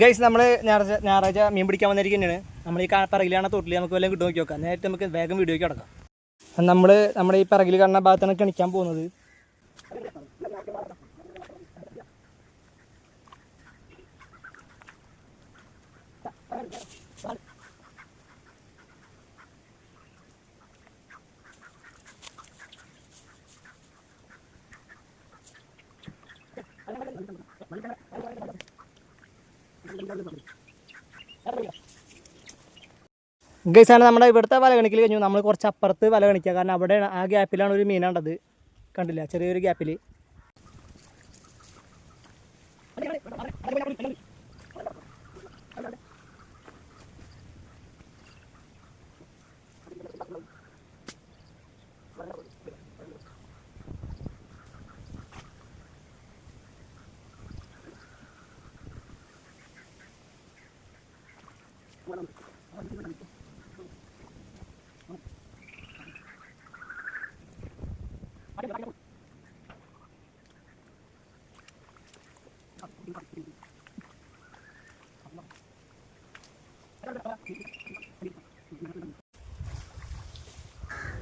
Guys നമ്മൾ ഞായറാഴ്ച ഞായറാഴ്ച മീൻ പിടിക്കാൻ വന്നിരിക്കുന്നതാണ്. നമ്മൾ ഈ പറകിലാണ് തൊട്ടിൽ നമുക്ക് വല്ലതും കിട്ടും നോക്കി നോക്കാം നേരത്തെ നമുക്ക് വേഗം വീഡിയോയ്ക്ക് കിടക്കാം. നമ്മൾ നമ്മുടെ ഈ പറകിൽ കാണുന്ന ഭാഗത്താണ് കണിക്കാൻ പോകുന്നത്. ഗൈസാണ് നമ്മുടെ ഇവിടുത്തെ വല കണിക്കൽ കഴിഞ്ഞു. നമ്മൾ കുറച്ച് അപ്പുറത്ത് വല കണിക്കുക. കാരണം അവിടെ ആ ഗ്യാപ്പിലാണ് ഒരു മീനാണ്ടത് കണ്ടില്ല? ചെറിയൊരു ഗ്യാപ്പിൽ walang, walang, walang, walang,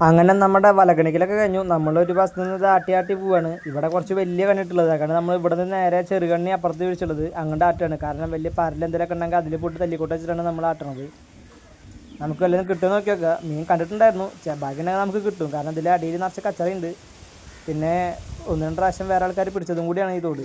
അങ്ങനെ നമ്മുടെ വലകണിക്കലൊക്കെ കഴിഞ്ഞു നമ്മളൊരു ബസ് നിന്ന് ആട്ടി ആട്ടി പോവാണ് ഇവിടെ കുറച്ച് വലിയ കണ്ണിട്ടുള്ളത് കാരണം നമ്മൾ ഇവിടെ നിന്ന് നേരെ ചെറുകണ്ണി അപ്പുറത്ത് വിളിച്ചുള്ളത് അങ്ങോട്ട് ആട്ടാണ് കാരണം വലിയ പരൽ എന്തെങ്കിലുമൊക്കെ ഉണ്ടെങ്കിൽ അതിൽ പോയിട്ട് തല്ലിക്കൂട്ട് വെച്ചിട്ടാണ് നമ്മൾ ആട്ടണത് നമുക്ക് വല്ലതും കിട്ടുമെന്ന് നോക്കി നോക്കുക മീൻ കണ്ടിട്ടുണ്ടായിരുന്നു ഉണ്ടെങ്കിൽ നമുക്ക് കിട്ടും കാരണം ഇതിൽ അടിയിൽ നിറച്ച് കച്ചറയുണ്ട് പിന്നെ ഒന്ന് രണ്ട് പ്രാവശ്യം വേറെ ആൾക്കാർ പിടിച്ചതും കൂടിയാണ് ഈ തോട്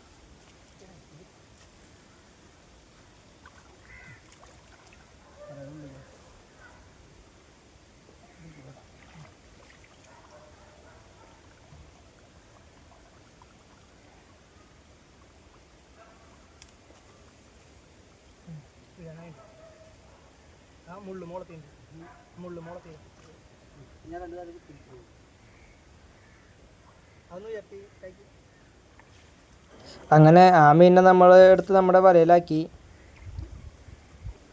മുള്ളു മോളത്തേണ്ട് മുള്ളു മോളത്തേ അങ്ങനെ ആ മീനിനെ നമ്മൾ എടുത്ത് നമ്മുടെ വലയിലാക്കി.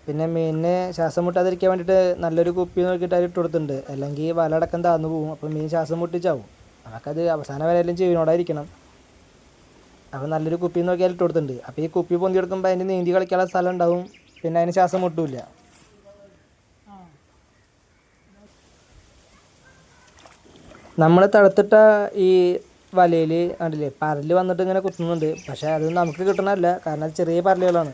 പിന്നെ മീനിന് ശ്വാസം മുട്ടാതിരിക്കാൻ വേണ്ടിയിട്ട് നല്ലൊരു കുപ്പി നോക്കിയിട്ട് അതിൽ ഇട്ട് കൊടുത്തിട്ടുണ്ട്. അല്ലെങ്കിൽ വല അടക്കം താന്നു പോകും അപ്പോൾ മീൻ ശ്വാസം മുട്ടിച്ചാവും. നമുക്കത് അവസാന വരെയെല്ലാം ജീവനോടായിരിക്കണം അപ്പോൾ നല്ലൊരു കുപ്പി നോക്കി അതിൽ ഇട്ട് കൊടുത്തിട്ടുണ്ട്. അപ്പോൾ ഈ കുപ്പി പൊന്തി കൊടുക്കുമ്പോൾ അതിന് നീന്തി കളിക്കാനുള്ള സ്ഥലം ഉണ്ടാവും. പിന്നെ അതിന് ശ്വാസം മുട്ടില്ല. നമ്മൾ തടുത്തിട്ട ഈ വലയിൽ കണ്ടില്ലേ പരൽ വന്നിട്ട് ഇങ്ങനെ കുത്തുന്നുണ്ട്. പക്ഷേ അത് നമുക്ക് കിട്ടണമല്ല കാരണം അത് ചെറിയ പരലുകളാണ്.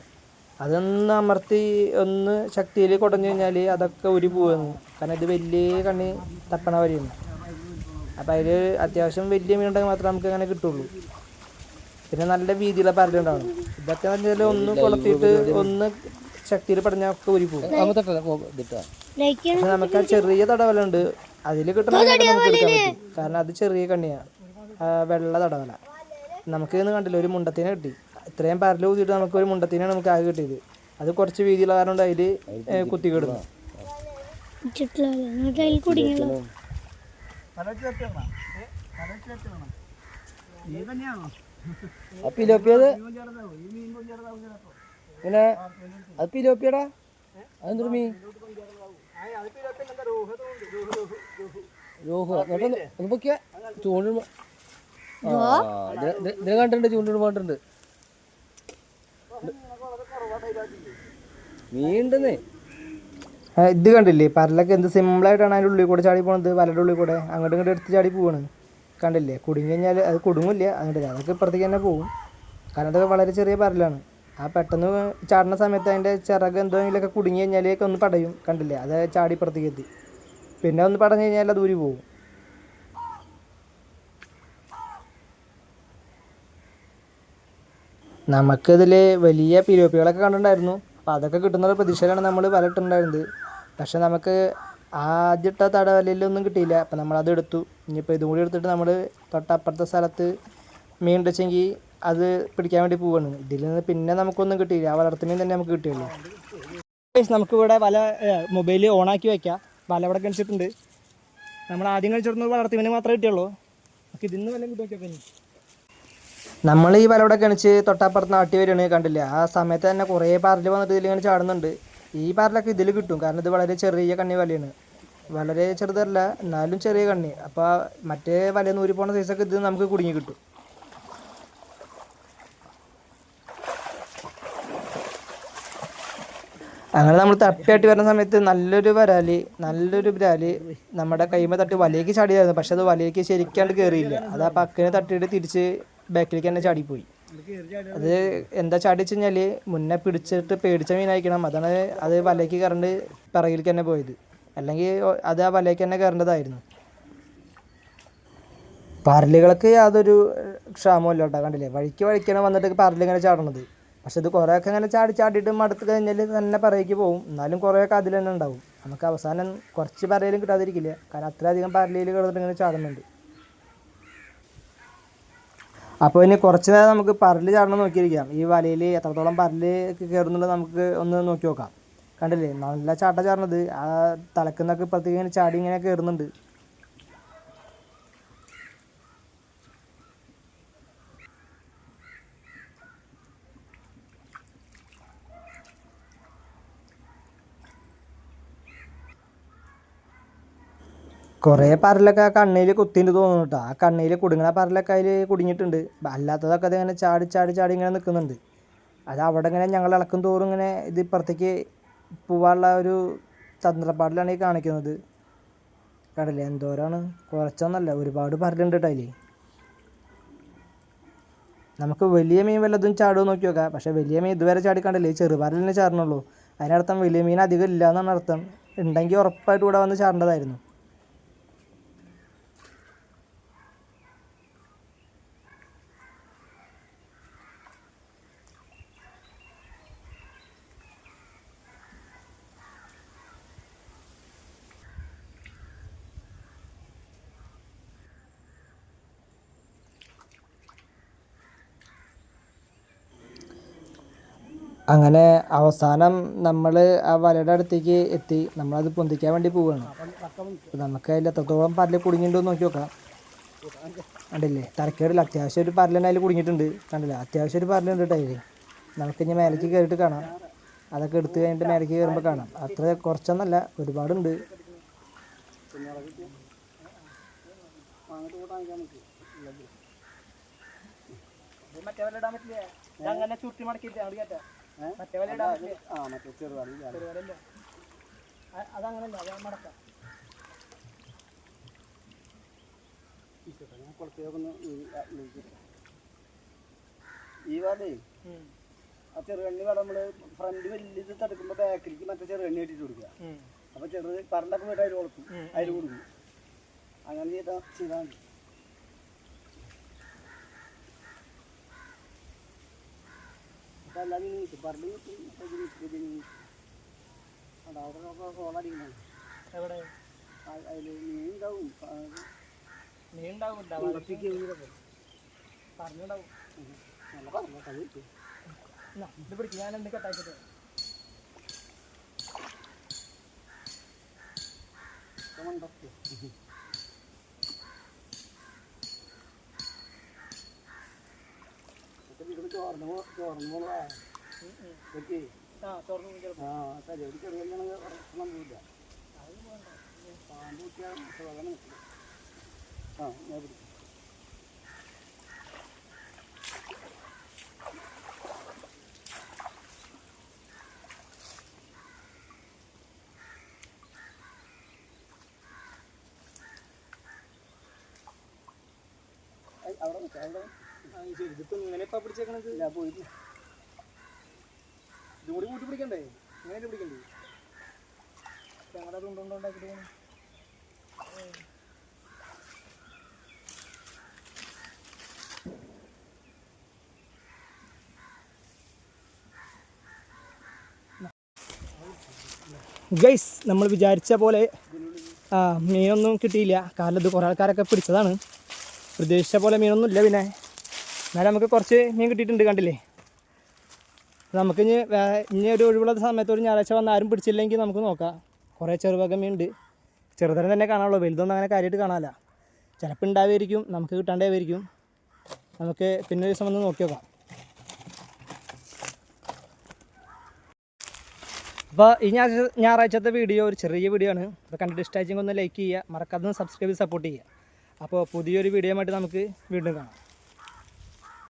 അതൊന്ന് അമർത്തി ഒന്ന് ശക്തിയിൽ കുടഞ്ഞു കഴിഞ്ഞാൽ അതൊക്കെ ഉരി പോവുന്നു കാരണം ഇത് വലിയ കണ്ണി തപ്പണ വരെയാണ്. അപ്പോൾ അതിൽ അത്യാവശ്യം വലിയ മീനുണ്ടെങ്കിൽ മാത്രമേ നമുക്ക് അങ്ങനെ കിട്ടുള്ളൂ. പിന്നെ നല്ല വീതിയുള്ള പരലുണ്ടാവണം. ഇതൊക്കെ എന്ന് വെച്ചാൽ ഒന്ന് കൊളത്തിയിട്ട് ഒന്ന് ശക്തിയിൽ പടഞ്ഞാൽ ഒക്കെ ഉരി പോകും നമുക്ക് ആ ചെറിയ തടവലുണ്ട്. അതിൽ കിട്ടുന്ന നമുക്ക് എടുക്കാൻ പറ്റും. കാരണം അത് ചെറിയ കണ്ണിയാണ് വെള്ള തടവല നമുക്ക് ഇന്ന് കണ്ടില്ല. ഒരു മുണ്ടത്തിനെ കിട്ടി. ഇത്രയും പരൽ ഊതിയിട്ട് നമുക്ക് ഒരു മുണ്ടത്തിനാണ് നമുക്ക് ആകെ കിട്ടിയത്. അത് കുറച്ച് വീതിയുള്ള കാരണം കൊണ്ട് അതിൽ കുത്തി കിടുന്നു. പിലോപ്പിയത്? പിന്നെ അത് പിലോപ്പിയടാ? അതെന്തൊരു മീൻ? ഇതിനെ കണ്ടിട്ടുണ്ട് ചൂണ്ടിടുമ്പോ കണ്ടിട്ടുണ്ട്. മീണ്ടെന്നേ ഇത് കണ്ടില്ലേ? പരലൊക്കെ എന്ത് സിമ്പിളായിട്ടാണ് അതിന്റെ ഉള്ളിൽ കൂടെ ചാടി പോണത് വലയുടെ ഉള്ളിൽ കൂടെ. അങ്ങോട്ട് ഇങ്ങോട്ട് എടുത്ത് ചാടി പോവാണ്. കണ്ടില്ലേ? കുടുങ്ങി കഴിഞ്ഞാൽ അത് കുടുങ്ങില്ല അങ്ങോട്ട് അതൊക്കെ ഇപ്പുറത്തേക്ക് തന്നെ പോകും. കാരണം അതൊക്കെ വളരെ ചെറിയ പരലാണ്. ആ പെട്ടെന്ന് ചാടുന്ന സമയത്ത് അതിന്റെ ചിറക് എന്തെങ്കിലുമൊക്കെ കുടുങ്ങി കഴിഞ്ഞാലേക്ക് ഒന്ന് പടയും. കണ്ടില്ലേ? അത് ചാടി പുറത്തേക്ക് എത്തി. പിന്നെ ഒന്ന് പടഞ്ഞു കഴിഞ്ഞാൽ അത് ഊരി പോവും നമുക്കിതിൽ വലിയ പിരോപ്പികളൊക്കെ കണ്ടിട്ടുണ്ടായിരുന്നു. അപ്പോൾ അതൊക്കെ കിട്ടുന്ന പ്രതീക്ഷയിലാണ് നമ്മൾ വലട്ടുണ്ടായിരുന്നത് പക്ഷെ നമുക്ക് ആദ്യട്ട തടവലയിലൊന്നും കിട്ടിയില്ല. അപ്പം നമ്മളത് എടുത്തു. ഇനിയിപ്പോൾ ഇതും കൂടി എടുത്തിട്ട് നമ്മൾ തൊട്ടപ്പുറത്തെ സ്ഥലത്ത് മീൻ ഉണ്ടെച്ചെങ്കിൽ അത് പിടിക്കാൻ വേണ്ടി പോവാണ്. ഇതിൽ നിന്ന് പിന്നെ നമുക്കൊന്നും കിട്ടിയില്ല. ആ വളർത്തുന്നതിന് തന്നെ നമുക്ക് കിട്ടിയുള്ളൂ. നമുക്കിവിടെ വല മൊബൈൽ ഓണാക്കി വെക്കാം. വല ഇവിടെ കഴിച്ചിട്ടുണ്ട് നമ്മൾ ആദ്യം കഴിച്ചിരുന്നത് വളർത്തുമീനെ മാത്രമേ കിട്ടിയുള്ളൂ. നമുക്ക് ഇതിന്ന് വല്ല കിട്ടും നമ്മൾ ഈ വലവിടെ കണിച്ച് തൊട്ടപ്പുറത്ത് നാട്ടി വരികയാണ് കണ്ടില്ല? ആ സമയത്ത് തന്നെ കുറേ പാറിൽ വന്നിട്ട് ഇതിലിങ്ങനെ ചാടുന്നുണ്ട്. ഈ പാറലൊക്കെ ഇതിൽ കിട്ടും. കാരണം ഇത് വളരെ ചെറിയ കണ്ണി വലയാണ്. വളരെ ചെറുതല്ല എന്നാലും ചെറിയ കണ്ണി. അപ്പോൾ മറ്റേ വല നൂരി പോകുന്ന സൈസൊക്കെ ഇത് നമുക്ക് കുടുങ്ങി കിട്ടും. അങ്ങനെ നമ്മൾ തട്ടിയാട്ടി വരുന്ന സമയത്ത് നല്ലൊരു വരാലി നല്ലൊരു ബ്രാൽ നമ്മുടെ കൈമ തട്ടി വലയിലേക്ക് ചാടിയായിരുന്നു പക്ഷെ അത് വലയിലേക്ക് ശരിക്കാണ്ട് കയറിയില്ല അത് ആ പക്കിനെ തട്ടിയിട്ട് തിരിച്ച് ബാക്കിലേക്ക് തന്നെ ചാടിപ്പോയി. അത് എന്താ ചാടി വെച്ച് കഴിഞ്ഞാൽ മുന്നേ പിടിച്ചിട്ട് പേടിച്ച മീനായിരിക്കണം. അതാണ് അത് വലയ്ക്ക് കറണ്ട് പിറകിലേക്ക് തന്നെ പോയത്. അല്ലെങ്കിൽ അത് ആ വലയ്ക്ക് തന്നെ കയറേണ്ടതായിരുന്നു. പരലുകൾക്ക് യാതൊരു ക്ഷാമവും കേട്ടോ. കണ്ടില്ലേ? വഴിക്ക് വഴിക്കാണ് വന്നിട്ട് പരലിങ്ങനെ ചാടണത്. പക്ഷെ ഇത് കുറേയൊക്കെ ഇങ്ങനെ ചാടി ചാടിയിട്ട് മടുത്ത് കഴിഞ്ഞാൽ തന്നെ പറയേക്ക് പോകും എന്നാലും കുറേയൊക്കെ അതിൽ തന്നെ ഉണ്ടാവും. നമുക്ക് അവസാനം കുറച്ച് പറയലും കിട്ടാതിരിക്കില്ല. കാരണം അത്രയധികം പരലയിൽ കിടന്നിട്ട് ഇങ്ങനെ ചാടുന്നുണ്ട്. അപ്പോൾ ഇനി കുറച്ച് നേരം നമുക്ക് പരൽ ചാടണം നോക്കിയിരിക്കാം. ഈ വലയിൽ എത്രത്തോളം പരൽ കയറുന്നുള്ളത് നമുക്ക് ഒന്ന് നോക്കി നോക്കാം. കണ്ടില്ലേ? നല്ല ചാട്ട ചാടണത് ആ തലക്കുന്നൊക്കെ ഇപ്പുറത്തേക്ക് ഇങ്ങനെ ചാടി ഇങ്ങനെ കയറുന്നുണ്ട്. കുറേ പരലൊക്കെ ആ കണ്ണയിൽ കുത്തിയിട്ട് തോന്നുന്നു കേട്ടോ ആ കണ്ണയിൽ കുടുങ്ങണ പരലൊക്കെ അതിൽ കുടുങ്ങിയിട്ടുണ്ട്. അല്ലാത്തതൊക്കെ അതിങ്ങനെ ചാടി ചാടി ചാടി ഇങ്ങനെ നിൽക്കുന്നുണ്ട് അത് അവിടെ ഇങ്ങനെ ഞങ്ങൾ ഇളക്കും തോറും ഇങ്ങനെ ഇത് ഇപ്പുറത്തേക്ക് പോവാനുള്ള ഒരു തന്ത്രപ്പാടിലാണ് ഈ കാണിക്കുന്നത്. കടല എന്തോരാണ്? കുറച്ചൊന്നല്ല ഒരുപാട് പരലുണ്ട് കേട്ടോ അതിൽ നമുക്ക് വലിയ മീൻ വല്ലതും ചാടുമോ നോക്കി നോക്കാം. പക്ഷേ വലിയ മീൻ ഇതുവരെ ചാടി ചാടിക്കണ്ടല്ലേ ചെറുപരലിനെ ചാടണുള്ളൂ. അതിനർത്ഥം വലിയ മീൻ അധികം ഇല്ല എന്നാണ് അർത്ഥം. ഉണ്ടെങ്കിൽ ഉറപ്പായിട്ട് ഇവിടെ വന്ന് ചാടേണ്ടതായിരുന്നു. അങ്ങനെ അവസാനം നമ്മൾ ആ വലയുടെ അടുത്തേക്ക് എത്തി. നമ്മളത് പൊന്തിക്കാൻ വേണ്ടി പോവുകയാണ് നമുക്ക് അതിൽ എത്രത്തോളം പരൽ കുടുങ്ങിയിട്ടുണ്ടോ നോക്കി നോക്കാം കണ്ടില്ലേ? തരക്കേടില്ല അത്യാവശ്യം ഒരു പരലിന് അതിൽ കുടുങ്ങിയിട്ടുണ്ട്. കണ്ടില്ല? അത്യാവശ്യം ഒരു പരലുണ്ട് കേട്ടോ അതിൽ നമുക്ക് ഇനി മേലേക്ക് കയറിയിട്ട് കാണാം. അതൊക്കെ എടുത്തു കഴിഞ്ഞിട്ട് മേലേക്ക് കയറുമ്പോൾ കാണാം. അത്ര കുറച്ചൊന്നല്ല ഒരുപാടുണ്ട്. മറ്റേ ഇടാൻ പറ്റില്ല? അങ്ങനെ ചുറ്റി മടക്കിയിട്ട് അവിടെ കയറ്റാം ആ മറ്റേ അതങ്ങനല്ല അത് മടക്കാം. ഈ വാലേ? ആ ചെറുകണ്ണി വേണം നമ്മൾ ഫ്രണ്ട് വലിയത് തടുക്കുമ്പോ ബാക്കിലേക്ക് മറ്റേ ചെറുകണ്ണി ഇട്ടിട്ട് കൊടുക്കുക. അപ്പൊ ചെറു പറണ്ടൊക്കെ പോയിട്ട് അതിൽ കൊടുക്കും അതിൽ കൊടുക്കും അങ്ങനെ ചെയ്താ ചെയ്താൽ മതി. ഇങ്ങനെ നിൽക്കും ഇത് നിൽക്കും ഇത് നിൽക്കും. അവിടെ അവിടെ കോളടിക്കണം എവിടെ? അതിൽ നീണ്ടാവും ഉണ്ടാവും നീ ഉണ്ടാവില്ല ഉറപ്പിക്ക് പറഞ്ഞുണ്ടാവും. നല്ല പറഞ്ഞു എന്നാ, ഇത് പിടിക്കും. ഞാൻ എന്ത് കട്ടാക്കിട്ട് കമണ്ടൊക്കെ ചോർന്ന് ചോർന്ന് ഓക്കെ ആ തലയോട് പാമ്പ് കുത്തിയാൽ ആ ഞാൻ പിടിക്കും. അവിടെ അവിടെ പിടിക്കണ്ടേ പിടിക്കണ്ടേ ഗൈസ് നമ്മൾ വിചാരിച്ച പോലെ മീനൊന്നും കിട്ടിയില്ല. കാരണം ഇത് കുറേ ആൾക്കാരൊക്കെ പിടിച്ചതാണ്. പ്രതീക്ഷിച്ച പോലെ മീനൊന്നും ഇല്ല പിന്നെ. എന്നാലും നമുക്ക് കുറച്ച് മീൻ കിട്ടിയിട്ടുണ്ട് കണ്ടില്ലേ? നമുക്ക് ഇനി ഇനി ഒരു ഒഴിവുള്ള സമയത്ത് ഒരു ഞായറാഴ്ച വന്ന് ആരും പിടിച്ചില്ലെങ്കിൽ നമുക്ക് നോക്കാം. കുറേ ചെറുവക മീൻ ഉണ്ട് ചെറുതരം തന്നെ കാണാനുള്ളൂ. വലുതൊന്നും അങ്ങനെ കാര്യമായിട്ട് കാണാനില്ല. ചിലപ്പോൾ ഉണ്ടാവുമായിരിക്കും. നമുക്ക് കിട്ടാണ്ടായിരിക്കും നമുക്ക് പിന്നെ ദിവസം വന്ന് നോക്കി നോക്കാം. അപ്പോൾ ഈ ഞായറാഴ്ച ഞായറാഴ്ചത്തെ വീഡിയോ ഒരു ചെറിയ വീഡിയോ ആണ്. അത് കണ്ടിട്ട് ഇഷ്ടമായിച്ചെങ്കിൽ ഒന്ന് ലൈക്ക് ചെയ്യുക. മറക്കാതെ സബ്സ്ക്രൈബ് സപ്പോർട്ട് ചെയ്യുക. അപ്പോൾ പുതിയൊരു വീഡിയോ ആയിട്ട് നമുക്ക് വീണ്ടും കാണാം.